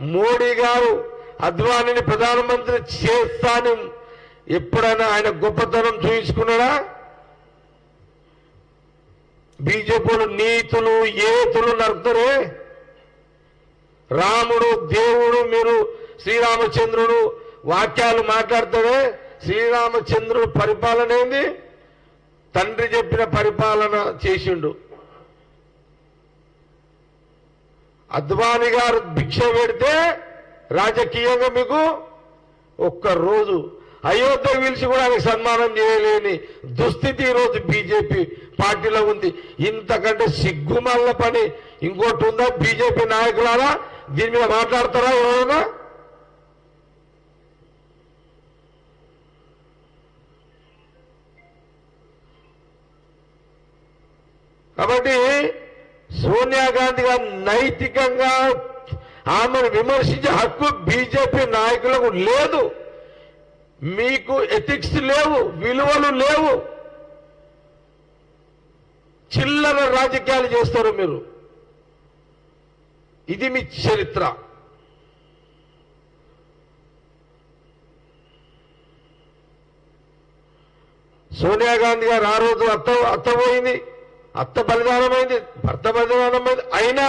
మోడీ గారు అద్వానిని ప్రధానమంత్రి చేస్తాను. ఎప్పుడైనా ఆయన గొప్పతనం చూయించుకున్నాడా? బీజేపీలు నీతులు ఏతులు నరుకుతారే? రాముడు దేవుడు మీరు శ్రీరామచంద్రుడు వాక్యాలు మాట్లాడతాడే శ్రీరామచంద్రుడు పరిపాలన ఏంది? తండ్రి చెప్పిన పరిపాలన చేసిండు. అద్వాని గారు భిక్ష పెడితే రాజకీయంగా మీకు ఒక్క రోజు అయోధ్య పిలిచి కూడా ఆయనకు సన్మానం చేయలేని దుస్థితి ఈ రోజు బీజేపీ పార్టీలో ఉంది. ఇంతకంటే సిగ్గుమల్ల పని ఇంకోటి ఉందా? బీజేపీ నాయకులారా దీని మీద మాట్లాడతారా ఎవరైనా? కాబట్టి సోనియా గాంధీ గారు నైతికంగా ఆమెను విమర్శించే హక్కు బీజేపీ నాయకులకు లేదు. మీకు ఎథిక్స్ లేవు విలువలు లేవు. చిల్లర రాజకీయాలు చేస్తారు మీరు. ఇది మీ చరిత్ర. సోనియా గాంధీ గారు ఆ రోజు అత్త అత్తపోయింది. అత్త బలిదానమైంది భర్త బలిదానమైంది. అయినా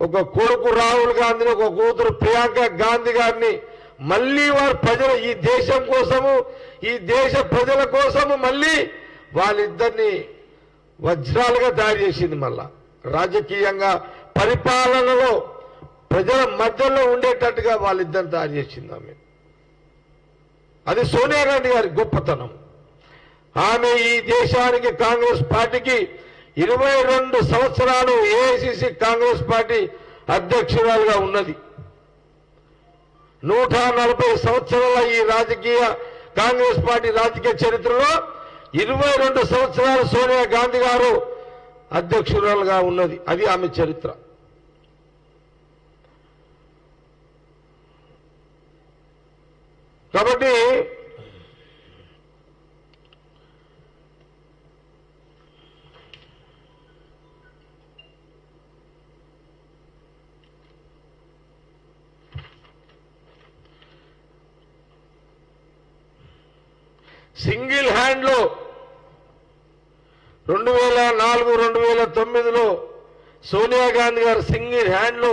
ఒక కొడుకు రాహుల్ గాంధీని ఒక కూతురు ప్రియాంక గాంధీ గారిని మళ్ళీ వారు ప్రజలు ఈ దేశం కోసము ఈ దేశ ప్రజల కోసము మళ్ళీ వాళ్ళిద్దరిని వజ్రాలుగా తయారు చేసింది మళ్ళా. రాజకీయంగా పరిపాలనలో ప్రజల మధ్యలో ఉండేటట్టుగా వాళ్ళిద్దరిని తయారు చేసింది ఆమె. అది సోనియా గాంధీ గారి గొప్పతనం ఆమె ఈ దేశానికి కాంగ్రెస్ పార్టీకి ఇరవై రెండు సంవత్సరాలు ఏఐసిసి కాంగ్రెస్ పార్టీ అధ్యక్షురాలుగా ఉన్నది. నూట నలభై సంవత్సరాల ఈ రాజకీయ కాంగ్రెస్ పార్టీ రాజకీయ చరిత్రలో ఇరవై రెండు సంవత్సరాలు సోనియా గాంధీ గారు అధ్యక్షురాలుగా ఉన్నది. అది ఆమె చరిత్ర. కాబట్టి సింగిల్ హ్యాండ్లో రెండు వేల నాలుగు రెండు వేల తొమ్మిదిలో సోనియా గాంధీ గారు సింగిల్ హ్యాండ్లో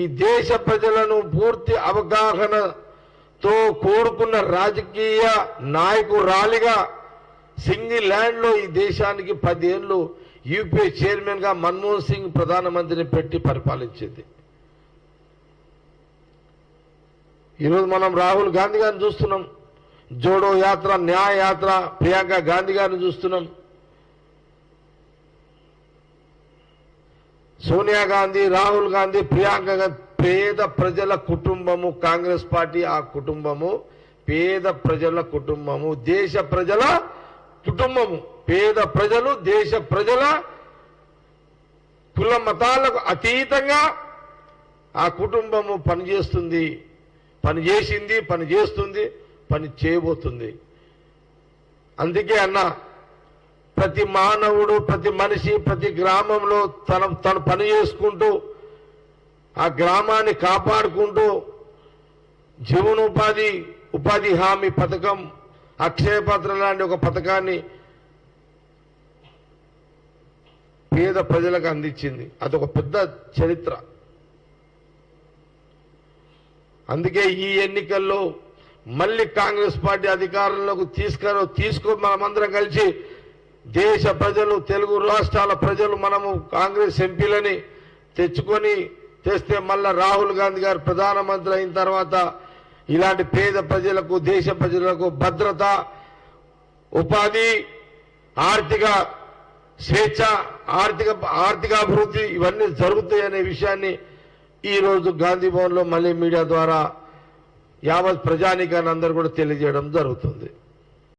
ఈ దేశ ప్రజలను పూర్తి అవగాహనతో కోరుకున్న రాజకీయ నాయకురాలిగా సింగిల్ హ్యాండ్లో ఈ దేశానికి పదేళ్ళు యూపీఏ చైర్మన్గా మన్మోహన్ సింగ్ ప్రధానమంత్రిని పెట్టి పరిపాలించింది. ఈరోజు మనం రాహుల్ గాంధీ గారిని చూస్తున్నాం. జోడో యాత్ర న్యాయ యాత్ర ప్రియాంక గాంధీ గారిని చూస్తున్నాం. సోనియా గాంధీ రాహుల్ గాంధీ ప్రియాంక పేద ప్రజల కుటుంబము కాంగ్రెస్ పార్టీ ఆ కుటుంబము పేద ప్రజల కుటుంబము దేశ ప్రజల కుటుంబము పేద ప్రజలు దేశ ప్రజల కుల మతాలకు అతీతంగా ఆ కుటుంబము పనిచేస్తుంది పని చేసింది పని చేయబోతుంది. అందుకే అన్న ప్రతి మానవుడు ప్రతి మనిషి ప్రతి గ్రామంలో తన తను పని చేసుకుంటూ ఆ గ్రామాన్ని కాపాడుకుంటూ జీవనోపాధి ఉపాధి హామీ పథకం అక్షయపాత్ర లాంటి ఒక పథకాన్ని పేద ప్రజలకు అందించింది. అదొక పెద్ద చరిత్ర. అందుకే ఈ ఎన్నికల్లో మళ్ళీ కాంగ్రెస్ పార్టీ అధికారంలోకి తీసుకు తీసుకో మనమందరం కలిసి దేశ ప్రజలు తెలుగు రాష్ట్రాల ప్రజలు మనము కాంగ్రెస్ ఎంపీలని తెచ్చుకొని తెస్తే మళ్ళా రాహుల్ గాంధీ గారు ప్రధానమంత్రి అయిన తర్వాత ఇలాంటి పేద ప్రజలకు దేశ ప్రజలకు భద్రత ఉపాధి ఆర్థిక స్వేచ్ఛ ఆర్థిక ఆర్థికాభివృద్ధి ఇవన్నీ జరుగుతాయనే విషయాన్ని ఈరోజు గాంధీ భవన్లో మళ్ళీ మీడియా ద్వారా యావత్ ప్రజానికాన్ని అందరూ కూడా తెలియజేయడం జరుగుతుంది.